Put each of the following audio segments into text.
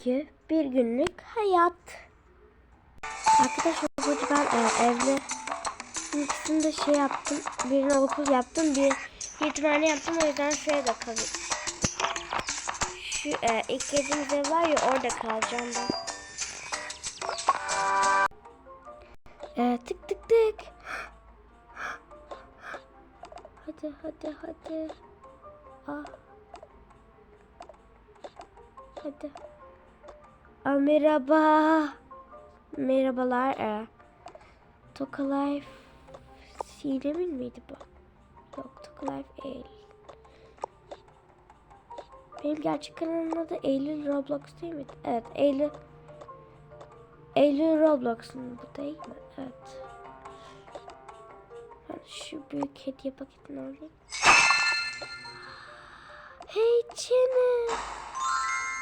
Öykü bir günlük hayat. Arkadaşlar burada ben e, evde ikisini şey yaptım. Birini okul yaptım. Bir yetimhane yaptım. O yüzden şuraya da kalayım. Şu e, ilk ev var ya orada kalacağım ben. E, tık tık tık. Hadi hadi hadi. Ah. Hadi. Aa, merhaba. Merhabalar. Ee, Toka Life Silemin miydi bu? Yok Toka Life Eylül. Benim gerçek kanalımın adı Eylül Roblox değil miydi? Evet Eylül. Eylül Roblox'un bu değil mi? Evet. Ben şu büyük hediye paketini alayım. Hey canım.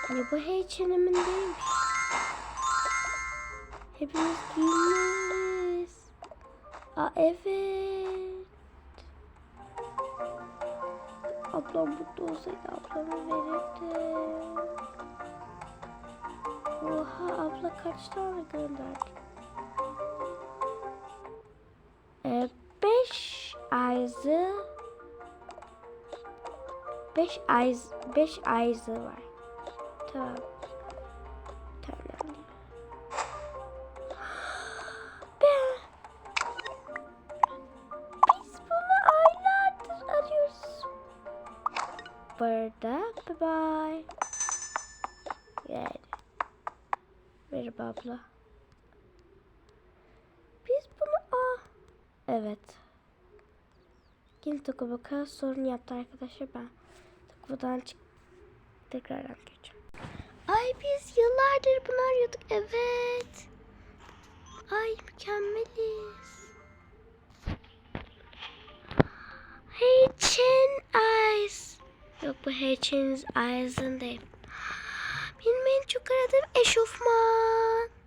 Ya bu H&M'in değilmiş. Hepimiz giyiniz. Aa evet. Ablam mutlu olsaydı ablama verirdi. Oha abla kaç tane gönderdi? Ee, beş ayzı beş ayz beş ayzı var. Tamam. Yine Tokobaka sorun yaptı arkadaşlar ben. Tokobadan çık tekrardan geçeceğim. Ay biz yıllardır bunu arıyorduk. Evet. Ay mükemmeliz. Hey Chin Eyes. Yok bu Hey Chin Eyes'ın değil. Benim en çok aradığım eşofman.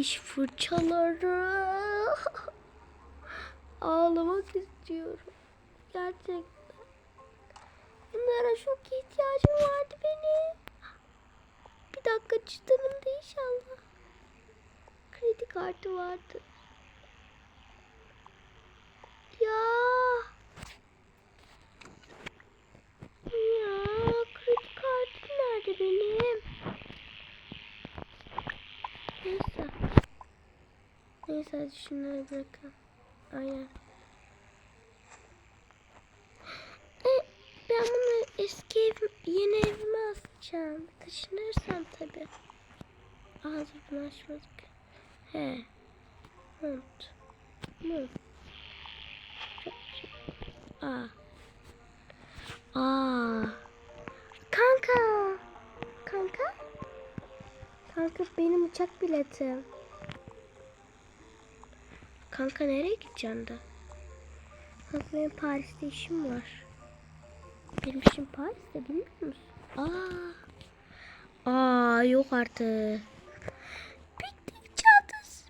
Diş fırçaları. Ağlamak istiyorum. Gerçekten. Bunlara çok ihtiyacım vardı benim. Bir dakika cüzdanımda inşallah. Kredi kartı vardı. Ya. Ya kredi kartım nerede benim? Neyse. Neyse hadi şunları bırakalım. Aynen. E, ben bunu eski evim, yeni evime asacağım. Taşınırsam tabii. Aa dur bunu. He. Mont. Mont. Aa. Aa. Kanka. Kanka. Kanka benim uçak biletim. Kanka nereye gideceksin de? Kanka benim Paris'te işim var. Benim işim Paris'te bilmiyor musun? Aa. Aa yok artık. Piknik çantası.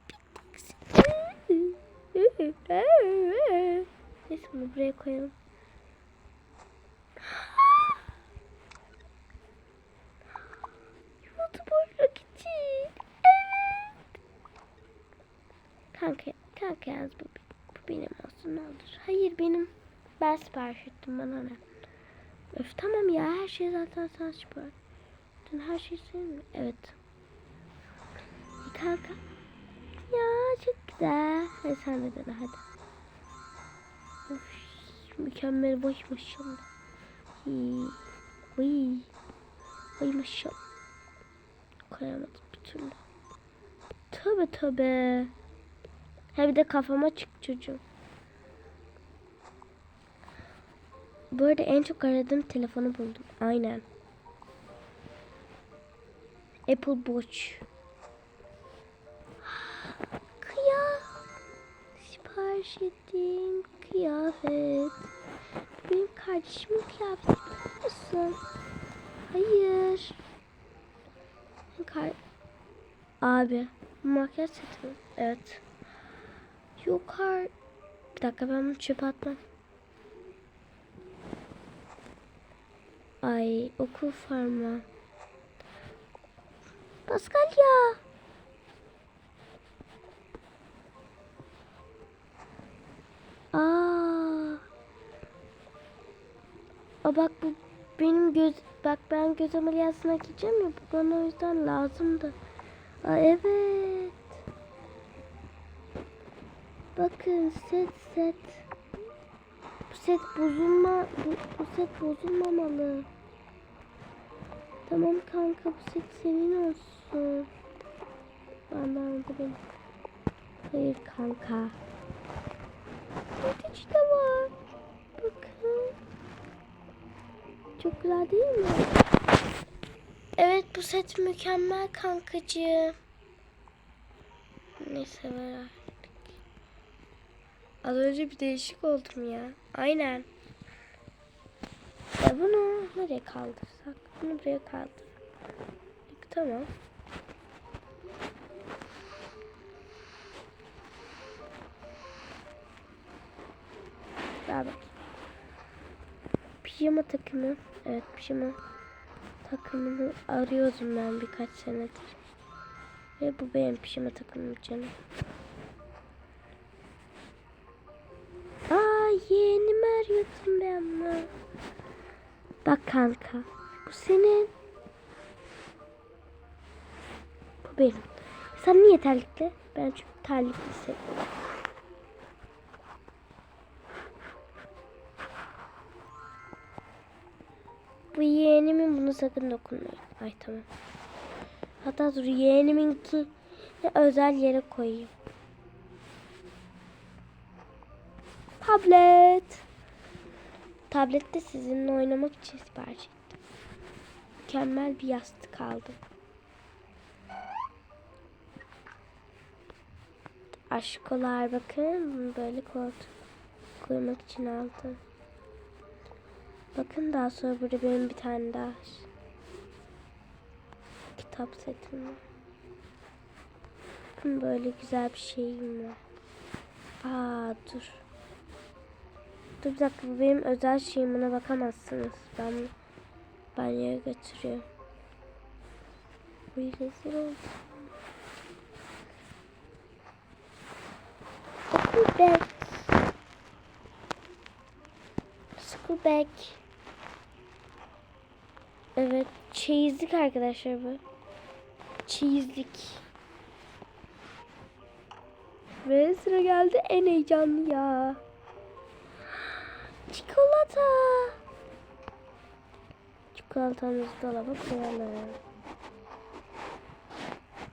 Piknik. Neyse bunu buraya koyalım. YouTuber'lık için. Evet. Kanka, kanka yaz bu, bu benim olsun ne olur. Hayır benim. Ben sipariş ettim bana ne. Öf tamam ya her şey zaten sen sipariş. Sen her şeyi senin mi? Evet. Kanka. Ya çok güzel. Hadi sen de dene hadi. Of, mükemmel vay maşallah. Vay. Vay maşallah. Koyamadım bir türlü. Tövbe tövbe. Ha bir de kafama çık çocuğum. Bu arada en çok aradığım telefonu buldum. Aynen. Apple Watch. poşetim kıyafet. Benim kardeşimin kıyafeti biliyor musun? Hayır. Kar Abi makyaj seti? Evet. Yok har. Bir dakika ben bunu çöpe atmam. Ay okul formu. Pascal ya. Aa. Aa bak bu benim göz bak ben göz ameliyatına gideceğim ya bu bana o yüzden lazımdı. Aa evet. Bakın set set. Bu set bozulma bu, bu set bozulmamalı. Tamam kanka bu set senin olsun. Benden aldım. Hayır kanka. Süt işte var. Bakın. Çok güzel değil mi? Evet bu set mükemmel kankacığım. Neyse ver. Az önce bir değişik oldum ya. Aynen. Ya bunu nereye kaldırsak? Bunu buraya kaldır. Tamam. Ver bak. Pijama takımı. Evet pijama takımını arıyordum ben birkaç senedir. Ve bu benim pijama takımım canım. Yeğenimi arıyordum ben bunu. Bak kanka. Bu senin. Bu benim. Sen niye terlikli? Ben çünkü terlikli seviyorum. Bu yeğenimin bunu sakın dokunmayın. Ay tamam. Hatta dur yeğeniminki özel yere koyayım. Tablet. Tablette sizinle oynamak için sipariş ettim. Mükemmel bir yastık aldım. Aşkolar bakın böyle koltuk koymak için aldım. Bakın daha sonra burada benim bir tane daha kitap setim var. Bakın böyle güzel bir şeyim var. Aa dur. Dur bir dakika bu benim özel şeyim buna bakamazsınız. Ben banyoya götürüyorum. Bu rezil oldu. School. Evet çeyizlik arkadaşlar bu. Çeyizlik. Ve sıra geldi en heyecanlı ya. Çikolata. Çikolatamızı dolaba koyalım.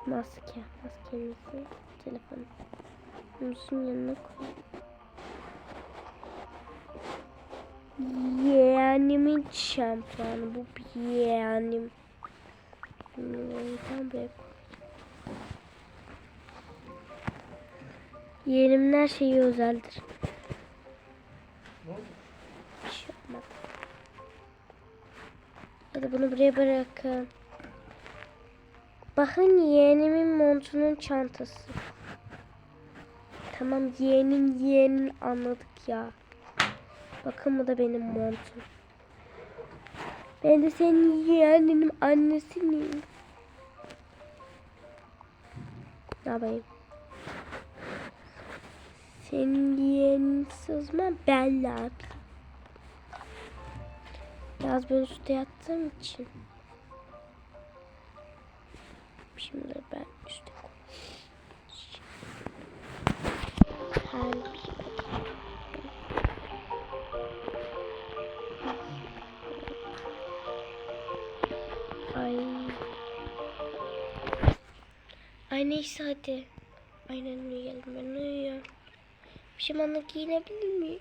Maske. Maskemizi telefonumuzun yanına koyalım. Yeğenimin şampuanı. Bu bir yeğenim. Tam böyle Yeğenimin her şeyi özeldir. Hadi bunu buraya bırakın. Bakın yeğenimin montunun çantası. Tamam yeğenin yeğenin anladık ya. Bakın bu da benim montum. Ben de senin yeğeninin annesinim. Ne yapayım? Senin yeğenin sızma ben ne yapayım? Biraz ben üstte yattığım için. Şimdi ben üstte koyayım. Ay. Ay neyse hadi. Aynen uyuyalım ben uyuyorum. Pişmanlık giyinebilir miyim?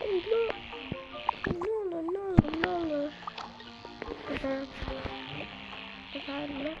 Ay, ne, Efendim.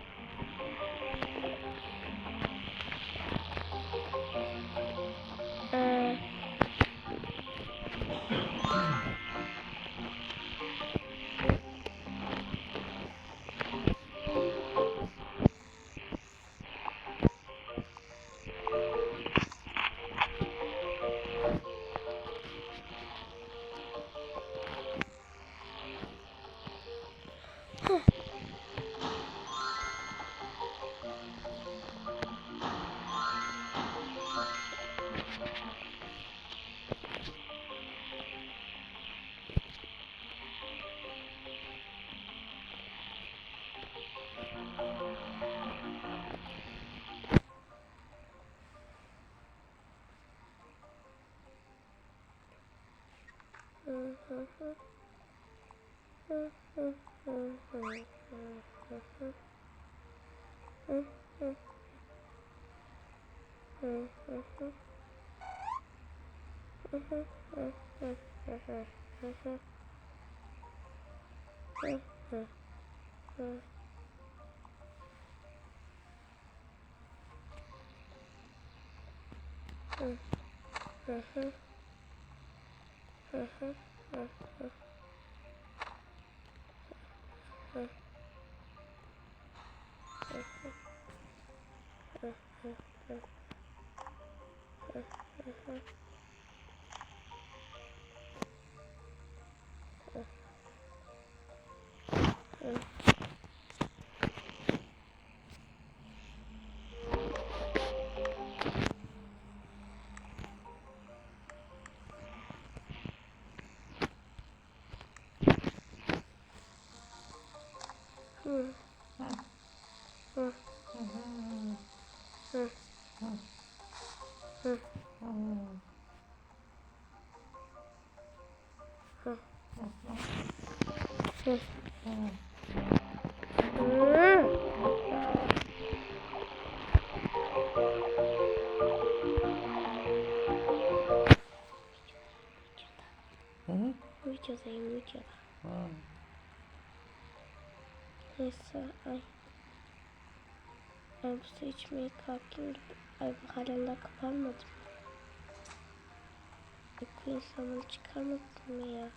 Mm-hmm. Efendim. Hı? Videodayım videoda. Neyse ay. Ben su içmeye kalkayım da ay bu halen daha kapanmadım. Uyku insanını çıkarmadım mı ya?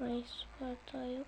Ay su bardağı yok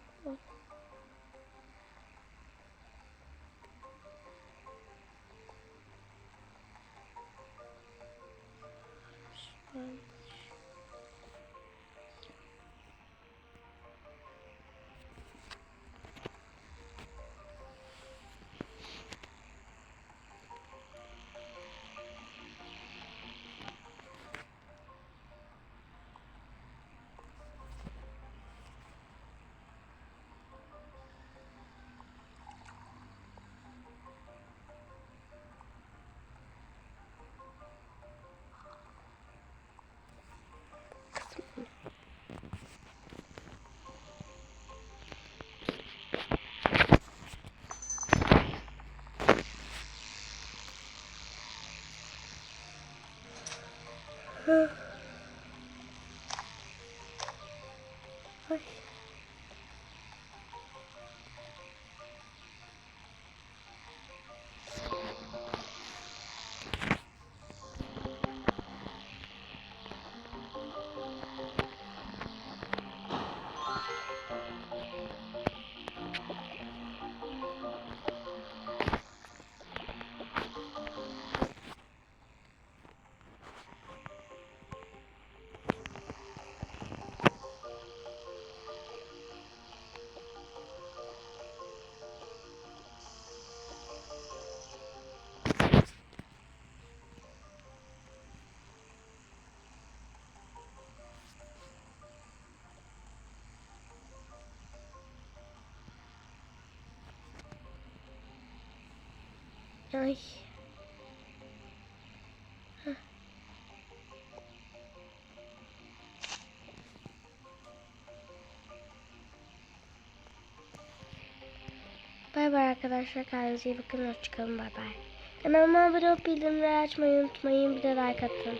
Ay. Bay bay arkadaşlar. Kendinize iyi bakın. Hoşçakalın. Bay bay. Kanalıma abone olup bildirimleri açmayı unutmayın. Bir de like atın.